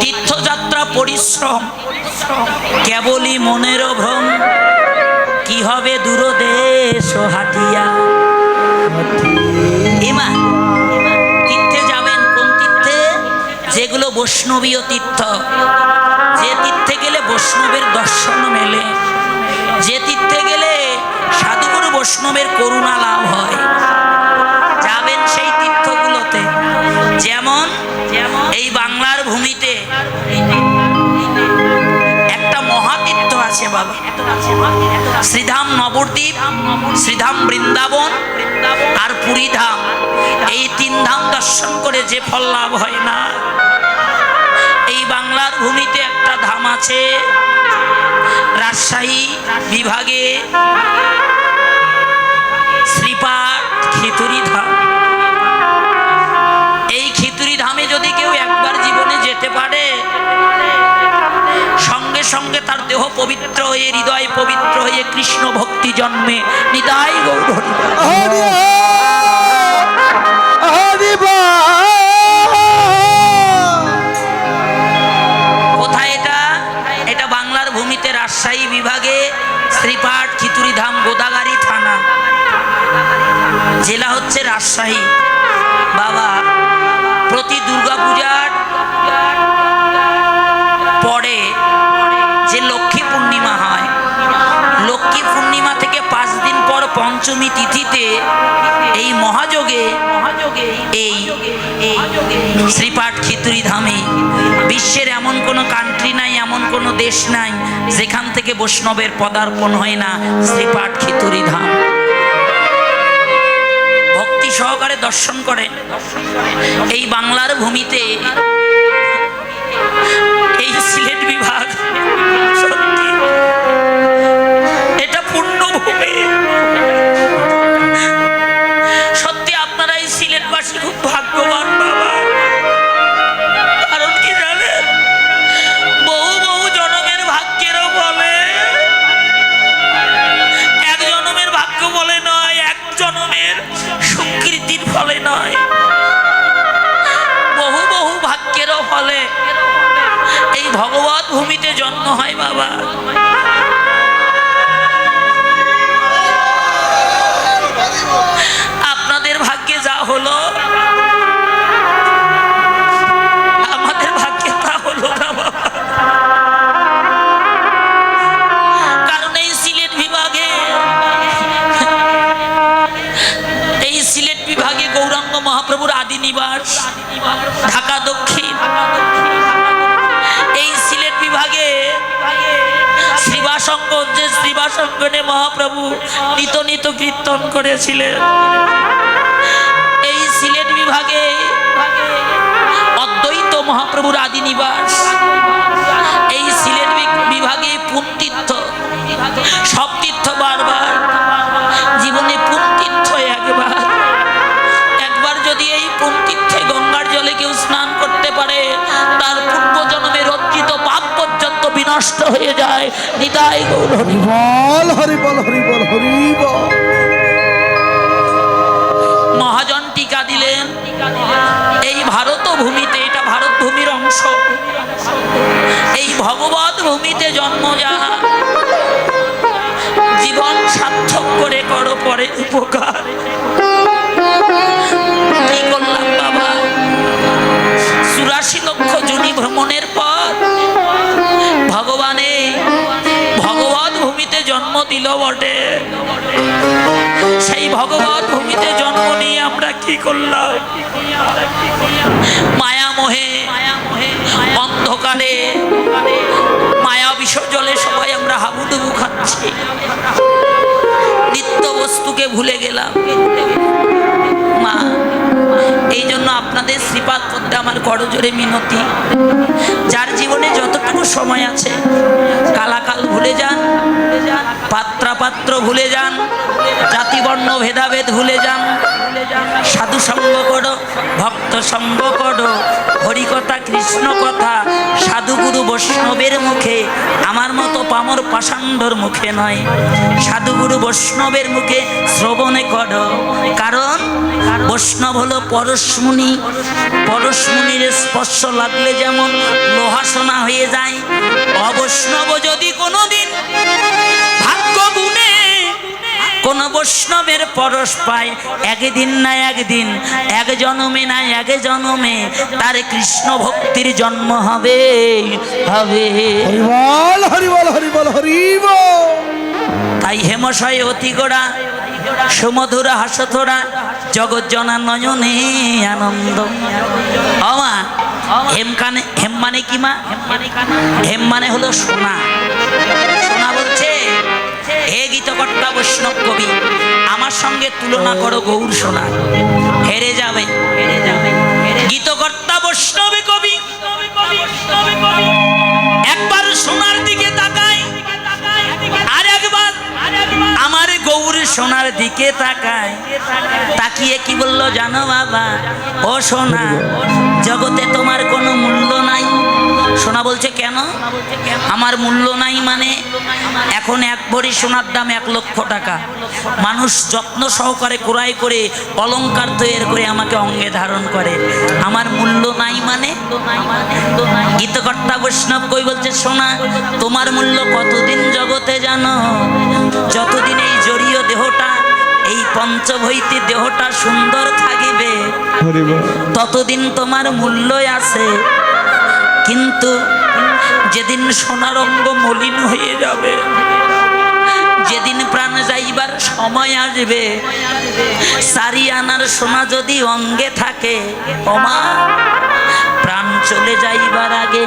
তীর্থযাত্রা পরিশ্রম, কেবলই মনের ভ্রম। কি হবে দূরদেশ হাটিয়া এমা, তীর্থে যাবেন কোন তীর্থে? যেগুলো বৈষ্ণবীয় তীর্থ। যে তীর্থে গেলে বৈষ্ণবের দর্শন মেলে। যে তীর্থে গেলে সাধুগুরু বৈষ্ণবের করুণা লাভ হয়। যাবেন সেই তীর্থগুলোতে। যেমন এই বাংলার ভূমিতে একটা মহাতীর্থ আছে বাবা। শ্রীধাম নবদ্বীপ, শ্রীধাম বৃন্দাবন আর পুরী ধাম। এই তিন ধাম দর্শন করে যে ফল লাভ হয় না। এই বাংলার ভূমিতে একটা ধাম আছে, রাজশাহী বিভাগে শ্রীপাঠ খিতুরি ধাম। এই খিতুরি ধামে যদি কেউ একবার জীবনে পারে। সঙ্গে সঙ্গে তার দেহ পবিত্র হয়ে হৃদয় পবিত্র হয়ে কৃষ্ণ ভক্তি জন্মে। নিতাই গৌর। কোথায় এটা? এটা বাংলার ভূমিতে রাজশাহী বিভাগে গোদাগাড়ি থানা। জেলা হচ্ছে রাজশাহী। বাবা প্রতি দুর্গাপূজার পঞ্চমী তিথিতে এই মহাযোগে এই শ্রীপাঠ খিতুরি ধামে বিশ্বের এমন কোনো কান্ট্রি নাই, এমন কোনো দেশ নাই, যেখান থেকে বৈষ্ণবের পদার্পণ হয় না শ্রীপাঠ খিতুরি ধাম ভক্তি সহকারে দর্শন করেন। এই বাংলার ভূমিতে এই সিলেট বিভাগ ফলে এই ভগবত ভূমিতে জন্ম হয় বাবা। আপনাদের ভাগ্যে যা হলো, আমাদের ভাগ্যে তা হলো না বাবা। কারণ এই সিলেট বিভাগে, এই সিলেট বিভাগে গৌরাঙ্গ মহাপ্রভুর আদি নিবাস, ঢাকা দক্ষিণ। যে শ্রীবাসঙ্গনে মহাপ্রভু নিত নিত কীর্তন করেছিলেন। এই সিলেট বিভাগে অদ্বৈত মহাপ্রভুর আদি নিবাস। বিনষ্ট হয়ে যায়। নিতাই গৌর হরি। বল। হরি বল হরি বল হরি বল। মহাজন টিকা দিলেন। এই ভারত ভূমিতে এটা ভারত ভূমির অংশ। এই ভগবত ভূমিতে জন্ম যাহা জীবন সার্থক করে করো পরে উপকার। কি করলাম বাবা? চুরাশি লক্ষ জুনি ভ্রমণের পর দিল বটে। সেই ভগবত ভূমিতে জন্ম নিয়ে আমরা কি করলাম? মায়া মোহে, অন্ধকারে, মায়া বিসর্জলে সবাই আমরা হাবুডুবু খাচ্ছি। নিত্য বস্তুকে ভুলে গেলাম। এই জন্য আপনাদের শ্রীপাদ করতে আমার করজোরে মিনতি। যার জীবনে যতটুকু সময় আছে, কালাকাল ভুলে যান, পাত্রাপাত্র ভুলে যান, জাতিবর্ণ ভেদাভেদ ভুলে যান, সাধু সঙ্গ করো, ভক্ত সঙ্গ করো, হরিকথা, কৃষ্ণ কথা, সাধুগুরু বৈষ্ণবের মুখে আমার মতো পামর পাষাণ্ডর মুখে নয়। সাধুগুরু বৈষ্ণবের মুখে শ্রবণে কর। কারণ বৈষ্ণব হলো পরশমুনি। পরশমুনির স্পর্শ লাগলে যেমন লোহাসোনা হয়ে যায়, অবৈষ্ণব যদি কোনোদিন বৈষ্ণবের পরশ পায়। একদিন না একদিন এক জনমে না এক জনমে তার কৃষ্ণ ভক্তির জন্ম হবে হবে। হরিবল হরিবল হরিবল হরিব। তাই হেমশয় অতি গোড়া সুমধুর হাসথোরা জগৎ জনা নয়নে আনন্দ অমা হেম কানে হেম মানে কি মা? হেম মানে হলো সোনা। হে গীতকর্তা বৈষ্ণব কবি, আমার সঙ্গে তুলনা করো গৌর সোনা। হেরে যাবে হেরে যাবে গীতকর্তা বৈষ্ণবে কবি, একবার সোনার দিকে তাকায়, আর একবার আমার গৌর সোনার দিকে তাকায়। তাকিয়ে কি বলল, জানো বাবা, ও সোনা, জগতে তোমার কোনো মূল্য নাই। সোনা বলছে কেন? আমার মূল্য নাই মানে এখন এক ভরি সোনার দাম এক লক্ষ টাকা। মানুষ যত্ন সহকারে ক্রয় করে অলঙ্কার তৈরি করে আমাকে অঙ্গে ধারণ করে। আমার মূল্য নাই মানে? গীতকর্তা বৈষ্ণব কই বলছে সোনা তোমার মূল্য কতদিন জগতে জানো? যতদিন এই জড়ীয় দেহটা এই পঞ্চভৈতি দেহটা সুন্দর থাকিবে ততদিন তোমার মূল্যই আছে। কিন্তু যেদিন সোনার অঙ্গ মলিন হয়ে যাবে, যেদিন প্রাণ যাইবার সময় আসবে সারি আনার সোনা যদি অঙ্গে থাকে, ওমা, প্রাণ চলে যাইবার আগে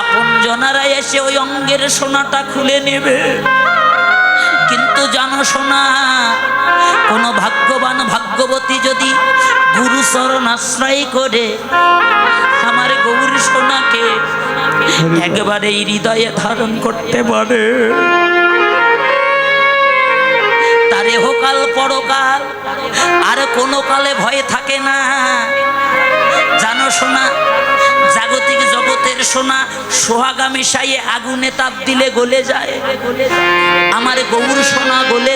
আপন জনারা এসে ওই অঙ্গের সোনাটা খুলে নেবে। কিন্তু জানো শোনা কোনো ভাগ্যবান ভাগ্যবতী যদি গুরু চরণ আশ্রয় করে, আমার একবারে হৃদয়ে ধারণ করতে পারে। তার এহকাল পরকাল, আর কোনো কালে ভয় থাকে না। জানো শোনা জাগতিক জগতের সোনা, সোহাগামী মিশাইয়ে আগুনে তাপ দিলে গলে যায়। আমার গৌর সোনা গলে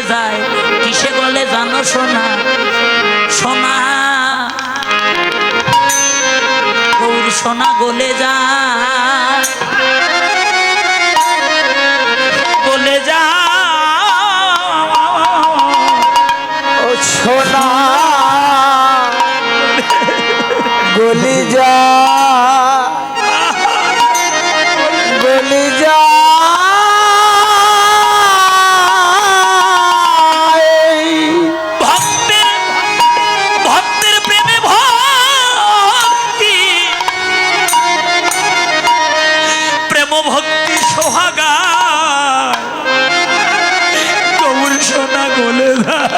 গলে